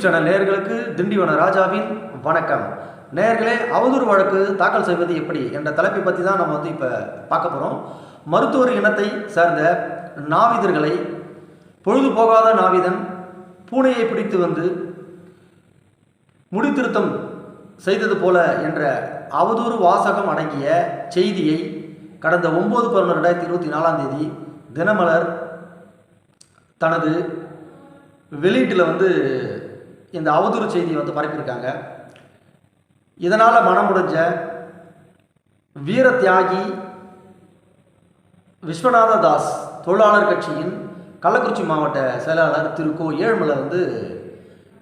YouTube channel நேர்களுக்கு திண்டிவன ராஜாவின் வணக்கம். நேர்களே அவதூறு வழக்கு தாக்கல் செய்வது எப்படி என்ற தலைப்பை பற்றி தான் நம்ம வந்து இப்போ பார்க்க போகிறோம் மருத்துவர் இனத்தை சார்ந்த நாவிதர்களை பொழுது போகாத நாவிதன் பூனையை பிடித்து வந்து முடித்திருத்தம் செய்தது போல என்ற அவதூறு வாசகம் அடங்கிய செய்தியை கடந்த ஒம்பது பதினொன்று ரெண்டாயிரத்தி இருபத்தி நாலாம் தேதி தினமலர் தனது வெளியீட்டில் வந்து இந்த அவதூறு செய்தியை வந்து பரப்பியிருக்காங்க. இதனால் மனமுடைஞ்ச வீர தியாகி விஸ்வநாத தாஸ் தொழிலாளர் கட்சியின் கள்ளக்குறிச்சி மாவட்ட செயலாளர் திரு கோ ஏழுமலை வந்து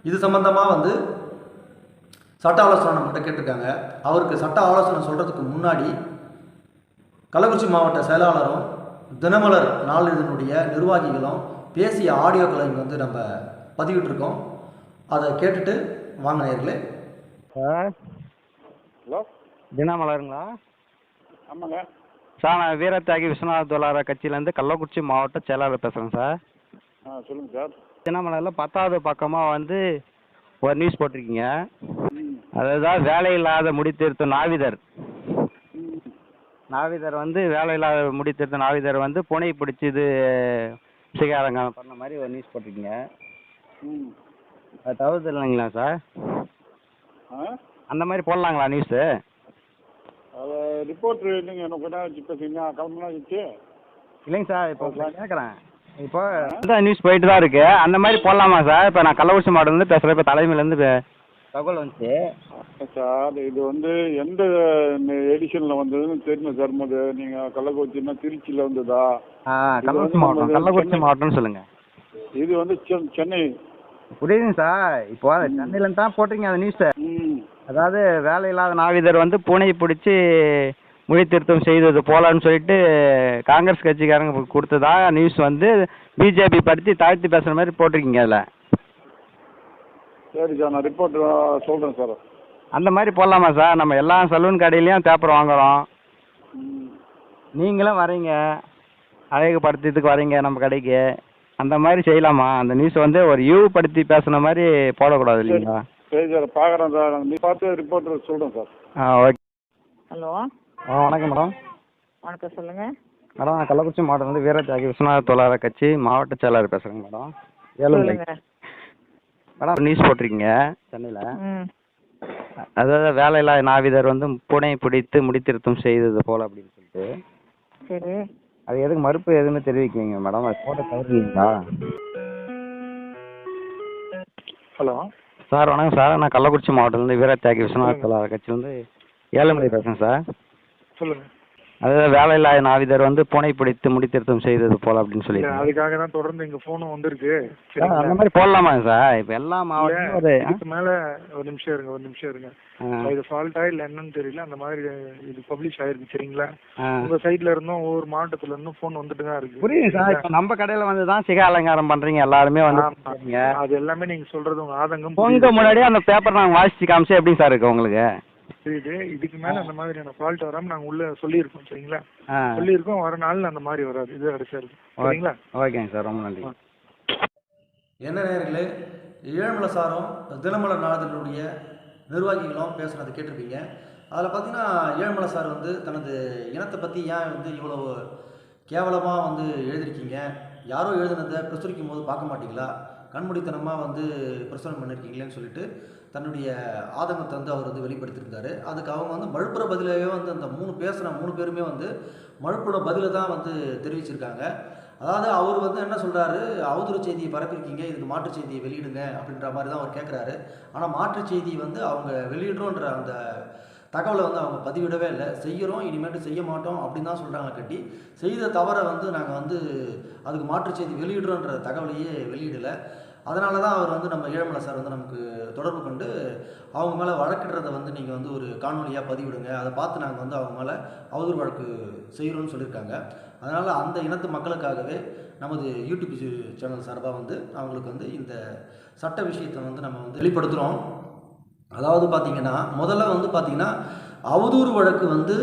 இது சம்பந்தமாக வந்து சட்ட ஆலோசனை நம்மகிட்ட கேட்டிருக்காங்க. அவருக்கு சட்ட ஆலோசனை சொல்கிறதுக்கு முன்னாடி கள்ளக்குறிச்சி மாவட்ட செயலாளரும் தினமலர் நாளிதனுடைய நிர்வாகிகளும் பேசிய ஆடியோக்களை வந்து நம்ம பதிவிட்டிருக்கோம். அதை கேட்டுட்டு வாங்க நேர்களே சார். ஹலோ. தினமலருங்களா? ஆமாங்க. சார் நான் வீரத்தியாகி விஸ்வநாத தொழிலாளர் கட்சியிலேருந்து கள்ளக்குறிச்சி மாவட்ட செயலாளர் பேசுகிறேன் சார். ஆ சொல்லுங்கள் சார். தினமலரில் பத்தாவது பக்கமாக வந்து ஒரு நியூஸ் போட்டிருக்கீங்க. அதுதான் வேலை இல்லாத முடித்திருத்த நாவிதர். நாவிதர் வந்து வேலை இல்லாத முடித்திருத்த நாவிதர் வந்து புனை பிடிச்சி இது சிகாரங்க பண்ண மாதிரி ஒரு நியூஸ் போட்டிருக்கீங்க. தவிர்த்து இல்லைங்களா சார்? ஆ? அந்த மாதிரி போடலாங்களா நியூஸு அதை ரிப்போர்ட்ரு நீங்கள் என்ன கொண்டா வச்சு பேசுறீங்க கிளம்புனா வச்சு? இல்லைங்க சார் இப்போ கேட்குறேன். இப்போ இந்த நியூஸ் போயிட்டு தான் இருக்கு. அந்த மாதிரி போடலாமா சார்? இப்போ நான் கள்ளக்குறிச்சி மாவட்டத்துலேருந்து பேசுகிறேன் இப்போ தலைமையிலேருந்து தகவல் வந்துச்சு. சார் இது வந்து எந்த எடிஷனில் வந்ததுன்னு தெரியணும் சார். போது நீங்கள் கள்ளக்குறிச்சின்னா திருச்சியில் வந்ததா? ஆ கள்ளக்குறிச்சி மாவட்டம். கள்ளக்குறிச்சி மாவட்டம்னு சொல்லுங்கள் இது வந்து சென் சென்னை புரியுதுங்க சார். இப்போ சென்னையிலேருந்து தான் போட்டிருக்கீங்க அந்த நியூஸை அதாவது வேலை இல்லாத நாவிதர் வந்து பூனை பிடிச்சி மொழி திருத்தம் செய்தது போலன்னு சொல்லிட்டு காங்கிரஸ் கட்சிக்காரங்க கொடுத்ததா நியூஸ் வந்து பிஜேபி படுத்தி தாழ்த்தி பேசுகிற மாதிரி போட்டிருக்கீங்க அதில். சரி சார் நான் ரிப்போர்ட் சொல்கிறேன் சார். அந்த மாதிரி போடலாமா சார்? நம்ம எல்லா சலூன் கடையிலையும் பேப்பர் வாங்குறோம். நீங்களும் வரீங்க. அழகுபடுத்துறதுக்கு வரீங்க நம்ம கடைக்கு. அந்த மாதிரி செய்யலாமா? அந்த நியூஸ் வந்து ஒரு யூ படுத்தி பேசுன மாதிரி போடக்கூடாது இல்லைங்களா? சரி சார் பார்க்குறேன் சார். நீ பார்த்து ரிப்போர்ட் சொல்கிறேன் சார். ஆ ஓகே. ஹலோ. ஆ வணக்கம் மேடம். வணக்கம் சொல்லுங்க. மேடம் நான் கள்ளக்குறிச்சி மாவட்டம் வந்து வீரத்தியாகி விஸ்வநாத தொழிலாளர் கட்சி மாவட்ட செயலாளர் பேசுகிறேங்க மேடம். ஏழுமலை. சொல்லுங்க. மேடம் நியூஸ் போட்டிருக்கீங்க சென்னையில். அதாவது வேலையில்லா நாவிதர் வந்து புனை பிடித்து முடித்திருத்தம் செய்தது போல அப்படின்னு சொல்லிட்டு. சரி. அது எதுக்கு மறுப்பு எதுவுமே தெரிவிக்கிறீங்க மேடம் அது போட்ட தவறுங்களா ஹலோ சார் வணக்கம் சார். நான் கள்ளக்குறிச்சி மாவட்டத்துலேருந்து வீரத்தியாகி விஸ்வநாத தொழிலாளர் கட்சியிலேருந்து ஏழுமலை பேசுகிறேன் சார். சொல்லுங்கள் அதாவது வேலையில்லா நாவிதர் வந்து புனை பிடித்து முடித்திருத்தம் செய்தது போல அப்படின்னு சொல்லி அதுக்காக தான் தொடர்ந்து இங்க போனும் வந்திருக்கு? அந்த மாதிரி போடலாமா சார் இப்போ எல்லா மாவட்டமும் இதுக்கு மேல ஒரு நிமிஷம் இருங்க ஒரு நிமிஷம் இருங்க இது ஃபால்ட்டா இல்ல என்னன்னு தெரியல அந்த மாதிரி இது பப்ளிஷ் ஆயிருக்கு சரிங்களா. உங்க சைட்ல இருந்தும் ஒவ்வொரு மாவட்டத்துல இருந்தும் போன் வந்துட்டு தான் இருக்கு புரியுது சார் இப்போ நம்ம கடையில் வந்து தான் சிகை அலங்காரம் பண்ணுறீங்க எல்லாருமே வந்து. பண்றீங்க. அது எல்லாமே நீங்க சொல்றது உங்க ஆதங்கம் உங்க. முன்னாடியே அந்த பேப்பர் நாங்கள் வாசிச்சு காமிச்சு எப்படி சார் இருக்கு உங்களுக்கு புரியுது? இதுக்கு மேல அந்த மாதிரியான ஃபால்ட் வராம நாங்க உள்ள சொல்லியிருக்கோம் சரிங்களா? சொல்லியிருக்கோம் வர நாள்ல அந்த மாதிரி வராது. இது அடிச்சா இருக்கு. சரிங்களா? ஓகேங்க சார். ரொம்ப நன்றி. என்ன நேர்களே ஏழுமலை சாரும் தினமலர் நாளிதழுடைய நிர்வாகிகளும் பேசுனதை கேட்டிருப்பீங்க. அதில் பார்த்தீங்கன்னா ஏழுமலை சார் வந்து தனது இனத்தை பற்றி ஏன் வந்து இவ்வளோ கேவலமாக வந்து எழுதியிருக்கீங்க? யாரோ எழுதுனதை பிரசுரிக்கும் போது பார்க்க மாட்டீங்களா? கண்மூடித்தனமாக வந்து பிரசவம் பண்ணியிருக்கீங்களேன்னு சொல்லிட்டு தன்னுடைய ஆதங்கத்தை வந்து அவர் வந்து வெளிப்படுத்தியிருந்தார். அதுக்கு அவங்க வந்து மழுப்புற பதிலாகவே வந்து அந்த மூணு பேசுகிற மூணு பேருமே வந்து மழுப்புற பதிலை தான் வந்து தெரிவிச்சிருக்காங்க. அதாவது அவர் வந்து என்ன சொல்கிறாரு அவதூறு செய்தியை பரப்பியிருக்கீங்க இதுக்கு மாற்று செய்தியை வெளியிடுங்க அப்படின்ற மாதிரி தான் அவர் கேட்குறாரு ஆனால் மாற்று செய்தி வந்து அவங்க வெளியிடுறோன்ற அந்த தகவலை வந்து அவங்க பதிவிடவே இல்லை. செய்கிறோம் இனிமேட்டு செய்ய மாட்டோம் அப்படின்னு தான் சொல்கிறாங்க கட்டி. செய்த தவறை வந்து நாங்கள் வந்து அதுக்கு மாற்று செய்தி வெளியிடுறோன்ற தகவலையே வெளியிடலை. அதனால தான் அவர் வந்து நம்ம ஏழுமலை சார் வந்து நமக்கு தொடர்பு கொண்டு அவங்க மேலே வழக்கிடுறதை வந்து நீங்கள் வந்து ஒரு காணொலியாக பதிவிடுங்க. அதை பார்த்து நாங்கள் வந்து அவங்க மேலே அவதூறு வழக்கு செய்கிறோன்னு சொல்லியிருக்காங்க. அதனால் அந்த இனத்து மக்களுக்காகவே நமது யூடியூப் சேனல் சார்பாக வந்து அவங்களுக்கு வந்து இந்த சட்ட விஷயத்தை வந்து நம்ம வந்து வெளிப்படுத்துகிறோம் அதாவது பார்த்தீங்கன்னா முதல்ல வந்து பார்த்திங்கன்னா அவதூறு வழக்கு வந்து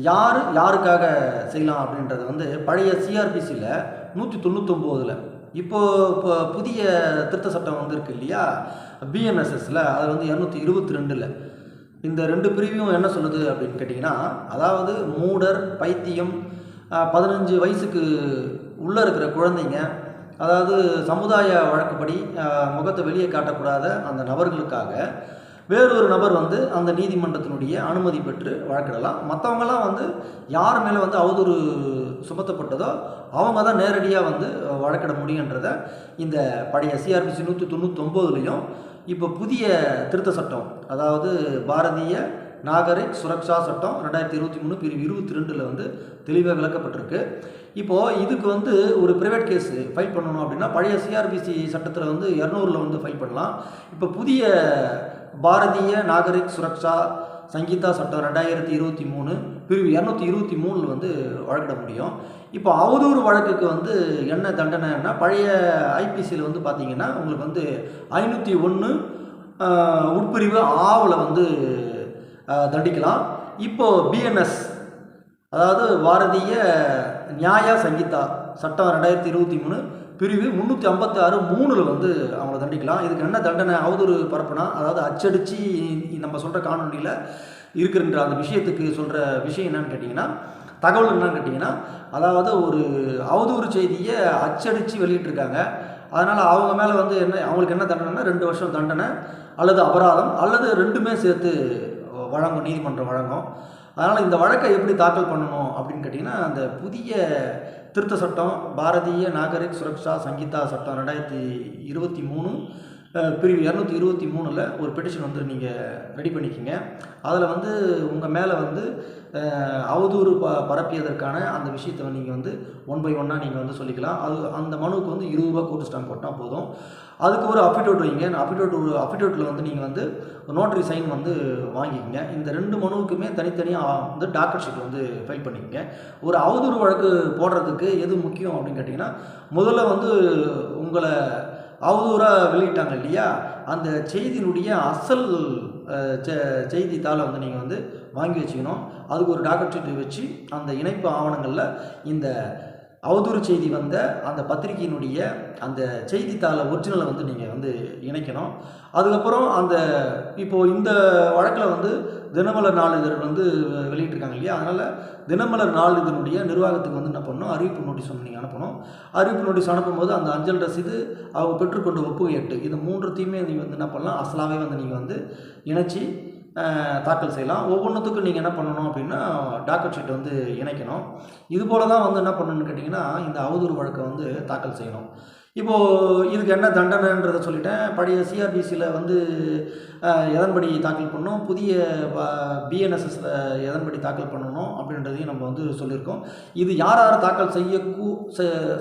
யார் யாருக்காக செய்யலாம் அப்படின்றது வந்து பழைய சிஆர்பிசியில் நூற்றி தொண்ணூத்தொம்போதில் இப்போது இப்போ புதிய திருத்த சட்டம் வந்திருக்கு இல்லையா? பிஎன்எஸ்எஸில் அது வந்து இரநூத்தி இருபத்தி ரெண்டில் இந்த ரெண்டு பிரிவையும் என்ன சொல்லுது அப்படின்னு கேட்டிங்கன்னா அதாவது மூடர் பைத்தியம் பதினஞ்சு வயசுக்கு உள்ளே இருக்கிற குழந்தைங்க அதாவது சமுதாய வழக்குப்படி முகத்தை வெளியே காட்டக்கூடாத அந்த நபர்களுக்காக வேறொரு நபர் வந்து அந்த நீதிமன்றத்தினுடைய அனுமதி பெற்று வழக்கிடலாம். மற்றவங்கெல்லாம் வந்து யார் மேலே வந்து அவதூறு சுமத்தப்பட்டதோ அவங்க தான் நேரடியாக வந்து வழக்கிட முடியுன்றத இந்த பழைய சிஆர்பிசி நூற்றி தொண்ணூத்தொம்போதுலேயும் இப்போ புதிய திருத்த சட்டம் அதாவது பாரதிய நாகரிக் சுரக்ஷா சட்டம் ரெண்டாயிரத்தி இருபத்தி மூணு பிரிவு இருபத்தி ரெண்டில் வந்து தெளிவாக விளக்கப்பட்டிருக்கு. இப்போது இதுக்கு வந்து ஒரு ப்ரைவேட் கேஸ் ஃபைல் பண்ணணும் அப்படின்னா பழைய சிஆர்பிசி சட்டத்தில் வந்து இரநூறில் வந்து ஃபைல் பண்ணலாம். இப்போ புதிய பாரதிய நாகரிக் சுரக்ஷா சங்கீதா சட்டம் ரெண்டாயிரத்தி இருபத்தி மூணு பிரிவு இரநூத்தி இருபத்தி மூணில் வந்து வழக்கிட முடியும். இப்போ அவதூறு வழக்குக்கு வந்து என்ன தண்டனைன்னா பழைய ஐபிசியில் வந்து பார்த்தீங்கன்னா உங்களுக்கு வந்து ஐநூற்றி ஒன்று உட்பிரிவு ஆவில் வந்து தண்டிக்கலாம். இப்போ பிஎன்எஸ் அதாவது பாரதிய நியாய சங்கீதா சட்டம் ரெண்டாயிரத்தி இருபத்தி மூணு பிரிவு முந்நூற்றி ஐம்பத்தி ஆறு மூணில் வந்து அவங்கள தண்டிக்கலாம். இதுக்கு என்ன தண்டனை அவதூறு பரப்புனா அதாவது அச்சடித்து நம்ம சொல்கிற காணொலியில் இருக்கிறன்ற அந்த விஷயத்துக்கு சொல்கிற விஷயம் என்னன்னு கேட்டிங்கன்னா தகவல் என்னன்னு கேட்டிங்கன்னா அதாவது ஒரு அவதூறு செய்தியை அச்சடித்து வெளியிட்டிருக்காங்க. அதனால் அவங்க மேலே வந்து என்ன அவங்களுக்கு என்ன தண்டனைனா ரெண்டு வருஷம் தண்டனை அல்லது அபராதம் அல்லது ரெண்டுமே சேர்த்து வழங்கும் நீதிமன்றம் வழங்கும். அதனால் இந்த வழக்கை எப்படி தாக்கல் பண்ணணும் அப்படின்னு கேட்டிங்கன்னா அந்த புதிய திருத்த சட்டம் பாரதிய நாகரிக் சுரக்ஷா சங்கீதா சட்டம் ரெண்டாயிரத்தி இருபத்தி மூணு பிரிவு இரநூத்தி இருபத்தி மூணில் ஒரு பெட்டிஷன் வந்து நீங்கள் ரெடி பண்ணிக்கிங்க. அதில் வந்து உங்கள் மேலே வந்து அவதூறு ப பரப்பியதற்கான அந்த விஷயத்தை நீங்கள் வந்து ஒன் பை ஒன்னாக நீங்கள் வந்து சொல்லிக்கலாம். அது அந்த மனுவுக்கு வந்து இருபது ரூபா கோர்ட் ஸ்டாம்ப் போட்டால் போதும். அதுக்கு ஒரு அஃபிடோட் வைங்க. அஃபிடோட் அஃபிடோட்டில் வந்து நீங்கள் வந்து நோட்டரி சைன் வந்து வாங்கிக்கங்க. இந்த ரெண்டு மனுவுக்குமே தனித்தனியாக வந்து டாக்டர் ஷீட் வந்து ஃபைல் பண்ணிக்கங்க. ஒரு அவதூறு வழக்கு போடுறதுக்கு எது முக்கியம் அப்படின்னு கேட்டிங்கன்னா முதல்ல வந்து உங்களை அவதூறாக வெளியிட்டாங்க இல்லையா? அந்த செய்தியினுடைய அசல் செ- செய்தித்தாளை வந்து நீங்கள் வந்து வாங்கி வச்சுக்கணும். அதுக்கு ஒரு டாக்டர் வச்சு அந்த இணைப்பு ஆவணங்களில் இந்த அவதூறு செய்தி வந்த அந்த பத்திரிகையினுடைய அந்த செய்தித்தாளை ஒரிஜினலை வந்து நீங்கள் வந்து இணைக்கணும். அதுக்கப்புறம் அந்த இப்போது இந்த வழக்கில் வந்து தினமலர் நாளிதழ் வந்து வெளியிட்டிருக்காங்க இல்லையா? அதனால் தினமலர் நாளிதழுடைய நிர்வாகத்துக்கு வந்து என்ன பண்ணணும்? அறிவிப்பு நோட்டீஸ் வந்து நீங்கள் அனுப்பணும். அறிவிப்பு நோட்டீஸ் அனுப்பும்போது அந்த அஞ்சல் ரசீது அவங்க பெற்றுக்கொண்ட ஒப்புகை எட்டு. இது மூன்றுத்தையுமே நீங்கள் வந்து என்ன பண்ணலாம்? அசலாவே வந்து நீங்கள் வந்து இணைச்சி தாக்கல் செய்யலாம். ஒவ்வொன்றுத்துக்கும் நீங்கள் என்ன பண்ணணும் அப்படின்னா டாக்கெட் ஷீட் வந்து இணைக்கணும். இது போல தான் வந்து என்ன பண்ணணும்னு கேட்டிங்கன்னா இந்த அவதூறு வழக்கை வந்து தாக்கல் செய்யணும். இப்போது இதுக்கு என்ன தண்டனைன்றதை சொல்லிட்டேன். பழைய சிஆர்பிசியில் வந்து எதன்படி தாக்கல் பண்ணணும் புதிய பிஎன்எஸ்எஸில் எதன்படி தாக்கல் பண்ணணும்? அப்படின்றதையும் நம்ம வந்து சொல்லியிருக்கோம். இது யார் யார் தாக்கல் செய்ய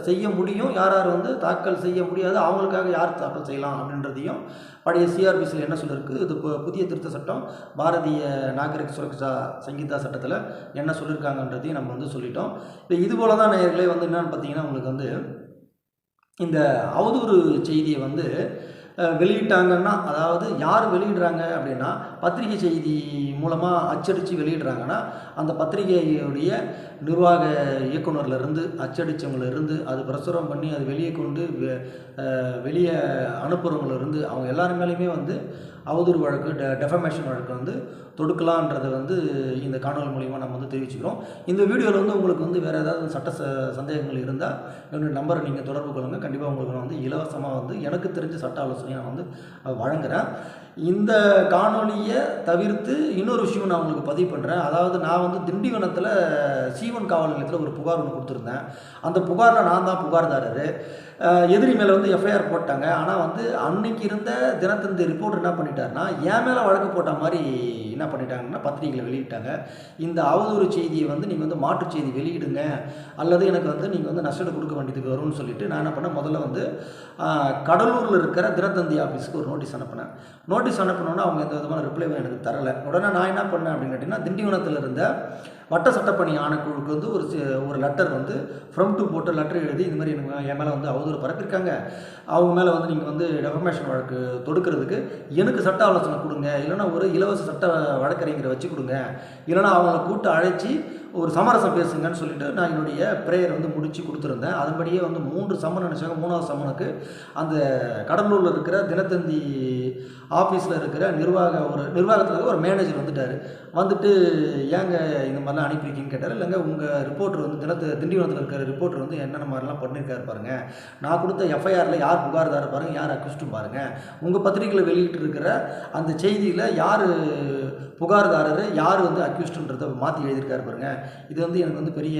செய்ய முடியும்? யார் யார் வந்து தாக்கல் செய்ய முடியாது? அவங்களுக்காக யார் தாக்கல் செய்யலாம்? அப்படின்றதையும் பழைய சிஆர்பிசியில் என்ன சொல்லியிருக்கு? இது பு- புதிய திருத்த சட்டம் பாரதிய நாகரிக சுரக்ஷா சங்கீதா சட்டத்தில் என்ன சொல்லியிருக்காங்கன்றதையும் நம்ம வந்து சொல்லிட்டோம். இப்போ இதுபோல தான் நேயர்களே வந்து என்னென்னு பார்த்தீங்கன்னா உங்களுக்கு வந்து இந்த அவதூறு செய்தியை வந்து வெளியிட்டாங்கன்னா அதாவது யார் வெளியிடுறாங்க அப்படின்னா பத்திரிகை செய்தி மூலமாக அச்சடித்து வெளியிடுறாங்கன்னா அந்த பத்திரிகையுடைய நிர்வாக இயக்குநர்லேருந்து அச்சடித்தவங்களிருந்து அது பிரசுரம் பண்ணி அது வெளியே கொண்டு வெ- வெளியே அனுப்புகிறவங்களிருந்து அவங்க எல்லாருமேலையுமே வந்து அவதூறு வழக்கு டெ டெஃபமேஷன் வழக்கு வந்து தொடுக்கலான்றதை வந்து இந்த காணொலி மூலிமா நம்ம வந்து தெரிவிச்சுக்கிறோம். இந்த வீடியோவில் வந்து உங்களுக்கு வந்து வேறு ஏதாவது சட்ட ச சந்தேகங்கள் இருந்தால் என்னுடைய நம்பரை நீங்கள் தொடர்பு கொள்ளுங்கள் கண்டிப்பாக உங்களுக்கு நான் வந்து இலவசமாக வந்து எனக்கு தெரிஞ்ச சட்ட ஆலோசனையை நான் வந்து வழங்குகிறேன் இந்த காணொலியை தவிர்த்து இன்னொரு விஷயம் நான் உங்களுக்கு பதிவு பண்ணுறேன் அதாவது நான் வந்து திண்டிவனத்தில் சீவன் காவல் நிலையத்தில் ஒரு புகார் ஒன்று கொடுத்துருந்தேன். அந்த புகாரில் நான் தான் புகார்தாரர். எதிரி மேலே வந்து எஃப்ஐஆர் போட்டாங்க. ஆனால் வந்து அன்னைக்கு இருந்த தினத்தந்தி ரிப்போர்ட் என்ன பண்ணிட்டாருன்னா என் மேலே வழக்கு போட்ட மாதிரி என்ன பண்ணிட்டாங்கன்னா பத்திரிகையில் வெளியிட்டாங்க. இந்த அவதூறு செய்தியை வந்து நீங்கள் வந்து மாற்றுச் செய்தி வெளியிடுங்க. அல்லது எனக்கு வந்து நீங்கள் வந்து நஷ்டம் கொடுக்க வேண்டியதுக்கு வரும்னு சொல்லிட்டு நான் என்ன பண்ணேன்? முதல்ல வந்து கடலூரில் இருக்கிற தினத்தந்தி ஆஃபீஸுக்கு ஒரு நோட்டீஸ் அனுப்பினேன். நோட்டீஸ் அனுப்பினோன்னா அவங்க எந்த விதமான ரிப்ளைவும் எனக்கு தரலை. உடனே நான் என்ன பண்ணேன் அப்படின்னு கேட்டிங்கன்னா திண்டிவனத்தில் இருந்த வட்ட சட்டப்பணி ஆணைக்குழுக்கு வந்து ஒரு ஒரு லெட்டர் வந்து ஃப்ரம் டு போட்டு லெட்டர் எழுதி இந்த மாதிரி எனக்கு என் மேலே வந்து அவதூறு பரப்பியிருக்காங்க. அவங்க மேலே வந்து நீங்கள் வந்து டெஃபமேஷன் வழக்கு தொடுக்கிறதுக்கு எனக்கு சட்ட ஆலோசனை கொடுங்க. இல்லைன்னா ஒரு இலவச சட்ட வழக்கறிஞரை வச்சு கொடுங்க. இல்லைன்னா அவங்கள கூட்டு அழைச்சி ஒரு சமரசம் பேசுங்கன்னு சொல்லிட்டு நான் என்னுடைய ப்ரேயர் வந்து முடித்து கொடுத்துருந்தேன். அதன்படியே வந்து மூன்று சம்மன் நினச்சாங்க. மூணாவது சம்மனுக்கு அந்த கடலூரில் இருக்கிற தினத்தந்தி ஆஃபீஸில் இருக்கிற நிர்வாக ஒரு நிர்வாகத்தில் இருக்கிற ஒரு மேனேஜர் வந்துட்டார். வந்துட்டு ஏங்க இந்த மாதிரிலாம் அனுப்பியிருக்கீங்கன்னு கேட்டார். இல்லைங்க உங்கள் ரிப்போர்ட்டர் வந்து தினத்து திண்டிவனத்தில் இருக்கிற ரிப்போர்ட்டர் வந்து என்னென்ன மாதிரிலாம் பண்ணியிருக்காரு பாருங்கள் நான் கொடுத்த எஃப்ஐஆரில் யார் புகார்தாரர் பாருங்கள் யார் அக்யூஸ்டும் பாருங்கள் உங்கள் பத்திரிகையில் வெளியிட்டு இருக்கிற அந்த செய்தியில் யார் புகார்தாரர் யார் வந்து அக்யூஸ்டுன்றதை மாற்றி எழுதியிருக்காரு பாருங்க. இது வந்து எனக்கு வந்து பெரிய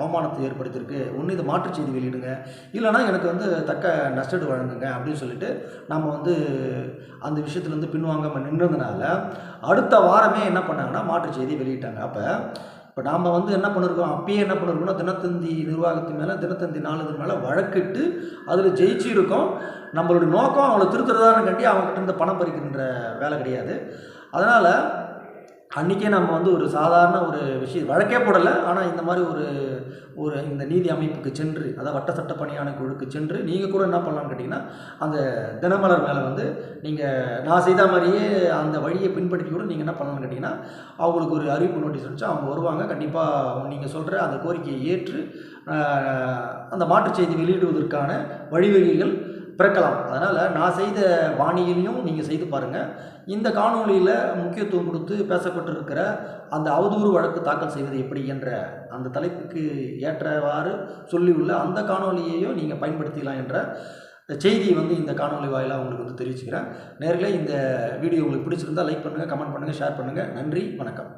அவமானத்தை ஏற்படுத்தியிருக்கு. ஒன்று இதை மாற்றுச் செய்தி வெளியிடுங்க. இல்லைனா எனக்கு வந்து தக்க நஷ்டடு வழங்குங்க அப்படின்னு சொல்லிட்டு நம்ம வந்து அந்த விஷயத்துலேருந்து பின்வாங்காமல் நின்றதுனால அடுத்த வாரமே என்ன பண்ணாங்கன்னா மாற்றுச் செய்தி வெளியிட்டாங்க. அப்போ இப்போ நாம் வந்து என்ன பண்ணிருக்கோம்? அப்பயே என்ன பண்ணிருக்கோம்னா தினத்தந்தி நிர்வாகத்து மேலே தினத்தந்தி நாளிதழ் மேலே வழக்கிட்டு அதில் ஜெயிச்சு இருக்கோம் நம்மளுடைய நோக்கம் அவங்கள திருத்துறதான்னு கண்டி அவங்ககிட்ட இருந்து பணம் பறிக்கின்ற வேலை கிடையாது. அதனால் அன்றைக்கே நம்ம வந்து ஒரு சாதாரண ஒரு விஷயம் வழக்கே போடலை. ஆனால் இந்த மாதிரி ஒரு ஒரு இந்த நீதி அமைப்புக்கு சென்று அதாவது வட்ட சட்ட பணியான குழுக்கு சென்று நீங்கள் கூட என்ன பண்ணலான்னு கேட்டிங்கன்னா அந்த தினமலர் மேலே வந்து நீங்கள் நான் செய்த மாதிரியே அந்த வழியை பின்பற்றி கூட நீங்கள் என்ன பண்ணலான்னு கேட்டிங்கன்னா அவங்களுக்கு ஒரு அறிவிப்பு நோட்டீஸ் வச்சு அவங்க வருவாங்க. கண்டிப்பாக நீங்கள் சொல்கிற அந்த கோரிக்கையை ஏற்று அந்த மாற்றுச் செய்தி வெளியிடுவதற்கான வழிவகைகள் பிறக்கலாம். அதனால் நான் செய்த பாணியிலையும் நீங்கள் செய்து பாருங்கள் இந்த காணொளியில் முக்கியத்துவம் கொடுத்து பேசப்பட்டிருக்கிற அந்த அவதூறு வழக்கு தாக்கல் செய்வது எப்படி என்ற அந்த தலைப்புக்கு ஏற்றவாறு சொல்லியுள்ள அந்த காணொளியையும் நீங்கள் பயன்படுத்திக்கலாம் என்ற செய்தியை வந்து இந்த காணொளி வாயிலாக உங்களுக்கு வந்து தெரிவிச்சுக்கிறேன். நேரில் இந்த வீடியோ உங்களுக்கு பிடிச்சிருந்தா லைக் பண்ணுங்கள் கமெண்ட் பண்ணுங்கள் ஷேர் பண்ணுங்கள் நன்றி வணக்கம்.